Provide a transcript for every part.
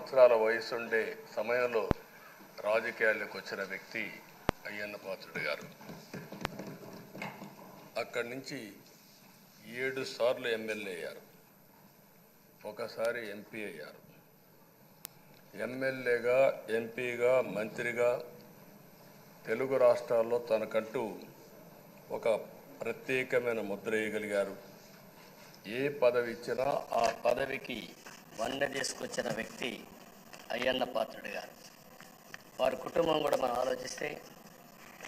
సంవత్సరాల వయసుండే సమయంలో రాజకీయాల్లోకి వచ్చిన వ్యక్తి అయ్యన్న పాత్రుడు గారు. అక్కడి నుంచి ఏడు సార్లు ఎమ్మెల్యే అయ్యారు. ఒకసారి ఎంపీ అయ్యారు. ఎమ్మెల్యేగా ఎంపీగా మంత్రిగా తెలుగు రాష్ట్రాల్లో తనకంటూ ఒక ప్రత్యేకమైన ముద్ర వేయగలిగారు. ఏ పదవి ఇచ్చినా ఆ పదవికి వన్నె తీసుకొచ్చిన వ్యక్తి అయ్యన్న పాత్రుడు గారు. వారి కుటుంబం కూడా మనం ఆలోచిస్తే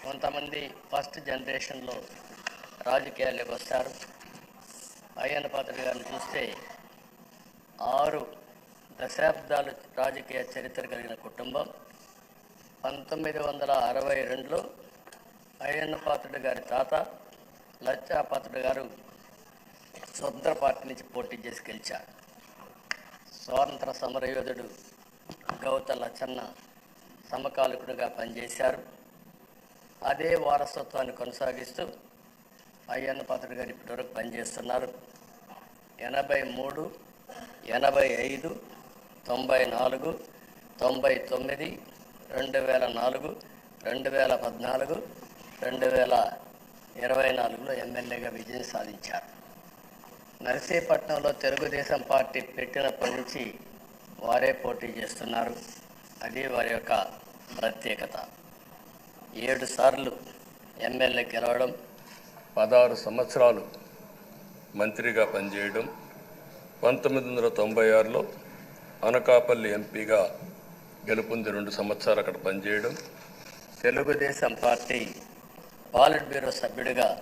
కొంతమంది ఫస్ట్ జనరేషన్లో రాజకీయాల్లోకి వస్తారు. అయ్యన్న పాత్రుడు గారిని చూస్తే ఆరు దశాబ్దాలు రాజకీయ చరిత్ర కలిగిన కుటుంబం. పంతొమ్మిది వందల అరవై రెండులో అయ్యన్న పాత్రుడు గారి తాత లచ్చా పాత్రుడు గారు స్వతంత్ర పార్టీ నుంచి పోటీ చేసి గెలిచారు. స్వాతంత్ర సమరయోధుడు గౌత లచ్చన్న సమకాలికుడుగా పనిచేశారు. అదే వారసత్వాన్ని కొనసాగిస్తూ అయ్యన్న పాత్రుడు గారు ఇప్పటివరకు పనిచేస్తున్నారు. ఎనభై మూడు ఎనభై ఐదు తొంభై నాలుగు తొంభై తొమ్మిది రెండు వేల నాలుగు రెండు వేల పద్నాలుగు రెండు వేల ఇరవై నాలుగులో ఎమ్మెల్యేగా విజయం సాధించారు. నర్సీపట్నంలో తెలుగుదేశం పార్టీ పెట్టినప్పటి నుంచి వారే పోటీ చేస్తున్నారు. అది వారి యొక్క ప్రత్యేకత. ఏడు సార్లు ఎమ్మెల్యే గెలవడం పదహారు సంవత్సరాలు మంత్రిగా పనిచేయడం పంతొమ్మిది వందల తొంభై ఆరులో అనకాపల్లి ఎంపీగా గెలుపొంది రెండు సంవత్సరాలు అక్కడ పనిచేయడం. తెలుగుదేశం పార్టీ పాలిట్ బ్యూరో సభ్యుడిగా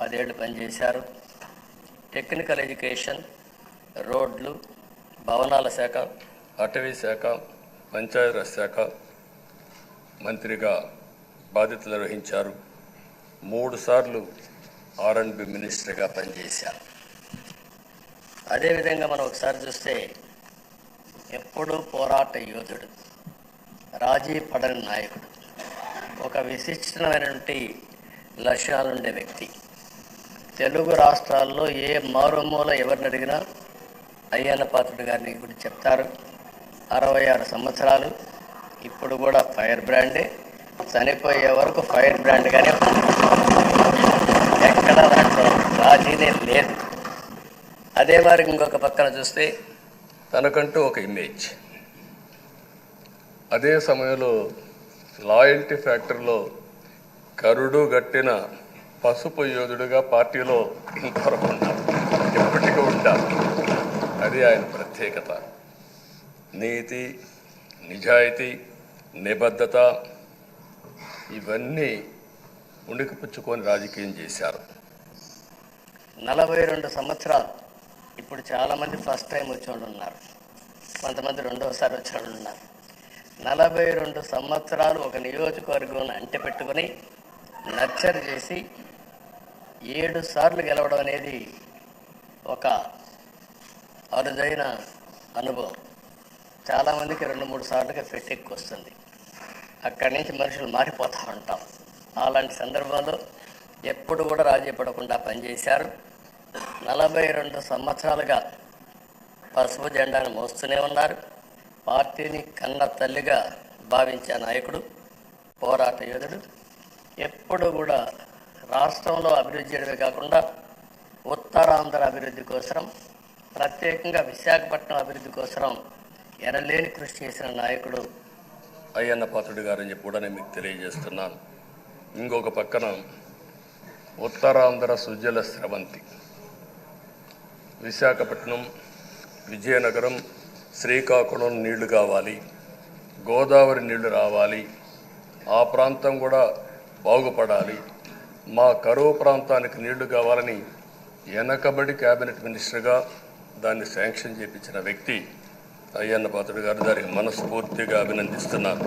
పదేళ్ళు పనిచేశారు. టెక్నికల్ ఎడ్యుకేషన్ రోడ్లు భవనాల శాఖ అటవీ శాఖ పంచాయతీరాజ్ శాఖ మంత్రిగా బాధ్యతలు నిర్వహించారు. మూడు సార్లు ఆర్ అండ్ బి మినిస్టర్గా పనిచేశారు. అదేవిధంగా మనం ఒకసారి చూస్తే ఎప్పుడూ పోరాట యోధుడు రాజీ పడని నాయకుడు ఒక విశిష్టమైనటువంటి లక్ష్యాలుండే వ్యక్తి. తెలుగు రాష్ట్రాల్లో ఏ మారుమూల ఎవరిని అడిగినా అయ్యన్న పాత్రుడు గారిని గురించి చెప్తారు. అరవై ఆరు సంవత్సరాలు ఇప్పుడు కూడా ఫైర్ బ్రాండే. చనిపోయే వరకు ఫైర్ బ్రాండ్గానే ఎక్కడ దాంట్లో రాజీనే లేదు. అదే మరి ఇంకొక పక్కన చూస్తే తనకంటూ ఒక ఇమేజ్ అదే సమయంలో లాయల్టీ ఫ్యాక్టరీలో కరుడు గట్టిన పసుపు యోధుడుగా పార్టీలో ఇంతవరకు ఉన్నారు ఎప్పటికీ ఉంటారు అది ఆయన ప్రత్యేకత. నీతి నిజాయితీ నిబద్ధత ఇవన్నీ ఉణికిపుచ్చుకొని రాజకీయం చేశారు. నలభై రెండు సంవత్సరాలు ఇప్పుడు చాలామంది ఫస్ట్ టైం వచ్చేవాళ్ళు ఉన్నారు కొంతమంది రెండవసారి వచ్చేవాళ్ళు ఉన్నారు నలభై రెండు సంవత్సరాలు ఒక నియోజకవర్గం అంటి పెట్టుకొని లెక్చర్ చేసి ఏడు సార్లు గెలవడం అనేది ఒక అరుదైన అనుభవం. చాలామందికి రెండు మూడు సార్లుగా ఫెట్టెక్కి వస్తుంది. అక్కడి నుంచి మనుషులు మారిపోతూ ఉంటాం. అలాంటి సందర్భంలో ఎప్పుడు కూడా రాజీ పడకుండా పనిచేశారు. నలభై రెండు సంవత్సరాలుగా పసుపు జెండాను మోస్తూనే ఉన్నారు. పార్టీని కన్న తల్లిగా భావించే నాయకుడు పోరాట యోధుడు ఎప్పుడు కూడా రాష్ట్రంలో అభివృద్ధి చేయడమే కాకుండా ఉత్తరాంధ్ర అభివృద్ధి కోసం ప్రత్యేకంగా విశాఖపట్నం అభివృద్ధి కోసం ఎనలేని కృషి చేసిన నాయకుడు అయ్యన్న పాత్రుడు గారని చెప్పి కూడా నేను మీకు తెలియజేస్తున్నాను. ఇంకొక పక్కన ఉత్తరాంధ్ర సుజల స్రవంతి విశాఖపట్నం విజయనగరం శ్రీకాకుళం నీళ్ళు కావాలి గోదావరి నీళ్ళు రావాలి ఆ ప్రాంతం కూడా బాగుపడాలి. మా కరువు ప్రాంతానికి నీళ్ళు కావాలని వెనకబడి క్యాబినెట్ మినిస్టర్గా దాన్ని శాంక్షన్ చేపించిన వ్యక్తి అయ్యన్న పాత్రుడు గారు దానికి మనస్ఫూర్తిగా అభినందిస్తున్నారు.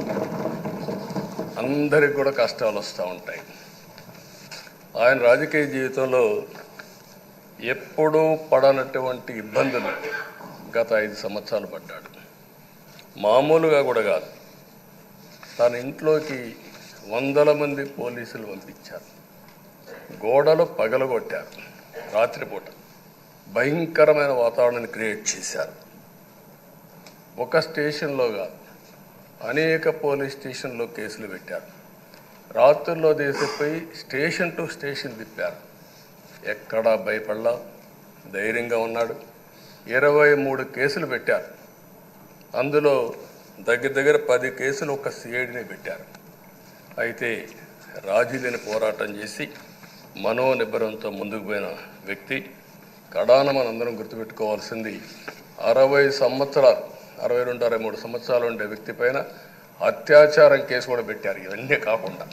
అందరికి కూడా కష్టాలు వస్తూ ఉంటాయి. ఆయన రాజకీయ జీవితంలో ఎప్పుడూ పడనటువంటి ఇబ్బందులు గత ఐదు సంవత్సరాలు పడ్డాడు. మామూలుగా కూడా కాదు. తన ఇంట్లోకి వందల మంది పోలీసులు పంపించారు. గోడలు పగలగొట్టారు. రాత్రిపూట భయంకరమైన వాతావరణాన్ని క్రియేట్ చేశారు. ఒక స్టేషన్లోగా అనేక పోలీస్ స్టేషన్లో కేసులు పెట్టారు. రాత్రుల్లో దేశపోయి స్టేషన్ టు స్టేషన్ తిప్పారు. ఎక్కడా భయపడలా ధైర్యంగా ఉన్నాడు. ఇరవై మూడు కేసులు పెట్టారు. అందులో దగ్గర దగ్గర పది కేసులు ఒక సిఐడిని పెట్టారు. అయితే రాజీలేని పోరాటం చేసి మనోనిబ్బరంతో ముందుకు పోయిన వ్యక్తి కడాన మనందరం గుర్తుపెట్టుకోవాల్సింది. అరవై సంవత్సరాలు అరవై రెండు అరవై మూడు సంవత్సరాలు ఉండే వ్యక్తి పైన అత్యాచారం కేసు కూడా పెట్టారు. ఇవన్నీ కాకుండా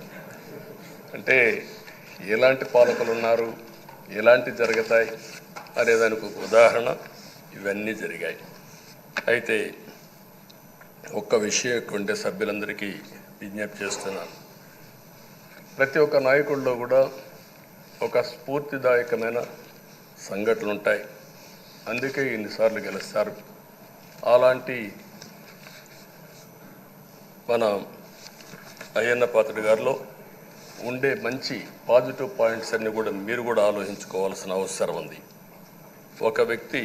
అంటే ఎలాంటి పాలకులు ఉన్నారు ఎలాంటి జరుగుతాయి అనే దానికి ఒక ఉదాహరణ ఇవన్నీ జరిగాయి. అయితే ఒక్క విషయం ఉండే సభ్యులందరికీ విజ్ఞప్తి చేస్తున్నాను. ప్రతి ఒక్క నాయకుల్లో కూడా ఒక స్ఫూర్తిదాయకమైన సంఘటనలు ఉంటాయి అందుకే ఇన్నిసార్లు గెలుస్తారు. అలాంటి మన అయ్యన్న పాత్రుడి గారిలో ఉండే మంచి పాజిటివ్ పాయింట్స్ అన్ని కూడా మీరు కూడా ఆలోచించుకోవాల్సిన అవసరం ఉంది. ఒక వ్యక్తి